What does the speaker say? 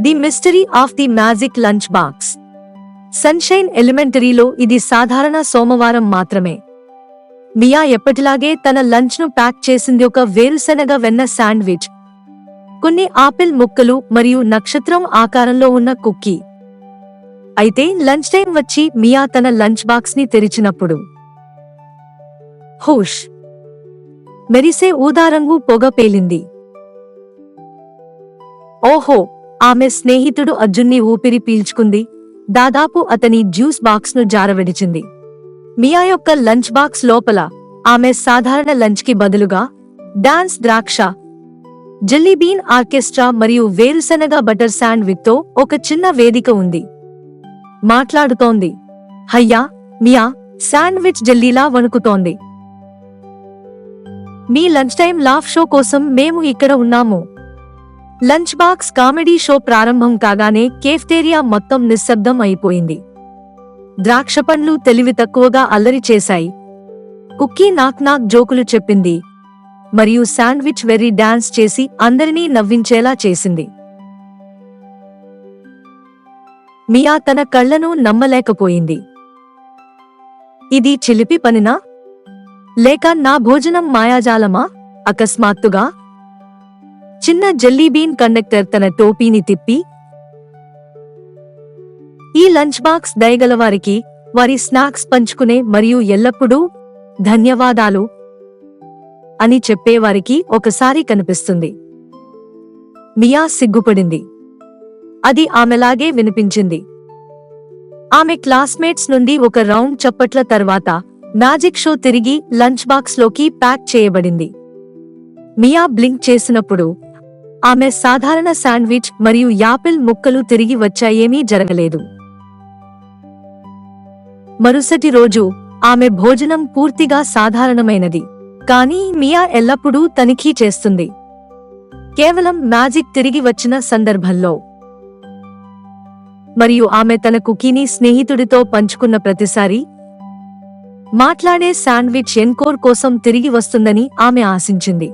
The mystery of the magic lunch box. Sunshine ఎలిమెంటరీలో ఇది సాధారణ సోమవారం మాత్రమే. మియా ఎప్పటిలాగే తన లంచ్ను ప్యాక్ చేసింది ఒక వేరుశనగ వెన్న శాండ్విచ్. కొన్ని ఆపిల్ ముక్కలు మరియు నక్షత్రం ఆకారంలో ఉన్న కుక్కీ. అయితే లంచ్ టైం వచ్చి మియా తన లంచ్ బాక్స్ని తెరిచినప్పుడు. హుష్! మెరిసే ఊదారంగు పొగ పేలింది. ఓహో! ఆమె స్నేహితుడు అర్జున్ని ఊపిరి పీల్చుకుంది. దాదాపు అతని జ్యూస్ బాక్స్ను జారవిడిచింది మియా యొక్క లంచ్ బాక్స్ లోపల ఆమె సాధారణ లంచ్కి బదులుగా డాన్స్ ద్రాక్ష జెల్లీబీన్ ఆర్కెస్ట్రా మరియు వేరుశనగ బటర్ శాండ్విచ్తో ఒక చిన్న వేదిక ఉంది. మాట్లాడుతోంది. హయ్యా మియా శాండ్విచ్ జెల్లీలా వణుకుతోంది. మీ లంచ్ టైం లాఫ్ షో కోసం మేము ఇక్కడ ఉన్నాము. లంచ్ బాక్స్ కామెడీ షో ప్రారంభం కాగానే కేఫ్టేరియా మొత్తం నిశ్శబ్దం అయిపోయింది. ద్రాక్ష పండ్లు తెలివి తక్కువగా అల్లరి చేశాయి. కుక్కీ నాక్ నాక్ జోకులు చెప్పింది. మరియు శాండ్విచ్ వెర్రీ డాన్స్ చేసి అందరినీ నవ్వించేలా చేసింది. మియా తన కళ్ళను నమ్మలేకపోయింది. ఇది చిలిపి పనినా? లేక నా భోజనం మాయాజాలమా? అకస్మాత్తుగా చిన్న జెల్లీబీన్ కండక్టర్ తన టోపీని తిప్పి ఈ లంచ్ బాక్స్ దయగలవారికి వారి స్నాక్స్ పంచుకునే మరియు ఎల్లప్పుడూ ధన్యవాదాలు అని చెప్పేవారికి ఒకసారి కనిపిస్తుంది. మియా సిగ్గుపడింది. అది ఆమెలాగే వినిపించింది. ఆమె క్లాస్మేట్స్ నుండి ఒక రౌండ్ చప్పట్ల తర్వాత మ్యాజిక్ షో తిరిగి లంచ్ బాక్స్లోకి ప్యాక్ చేయబడింది. మియా బ్లింక్ చేసినప్పుడు ఆమె సాధారణ శాండ్విచ్ మరియు యాపిల్ ముక్కలు తిరిగి వచ్చాయేమీ జరగలేదు. మరుసటి రోజు ఆమె భోజనం పూర్తిగా సాధారణమైనది. కానీ మియా ఎల్లప్పుడూ తనిఖీ చేస్తుంది. కేవలం మ్యాజిక్ తిరిగి వచ్చిన సందర్భంలో. మరియు ఆమె తన కుకీని స్నేహితుడితో పంచుకున్న ప్రతిసారి మాట్లాడే శాండ్విచ్ ఎన్కోర్ కోసం తిరిగి వస్తుందని ఆమె ఆశించింది.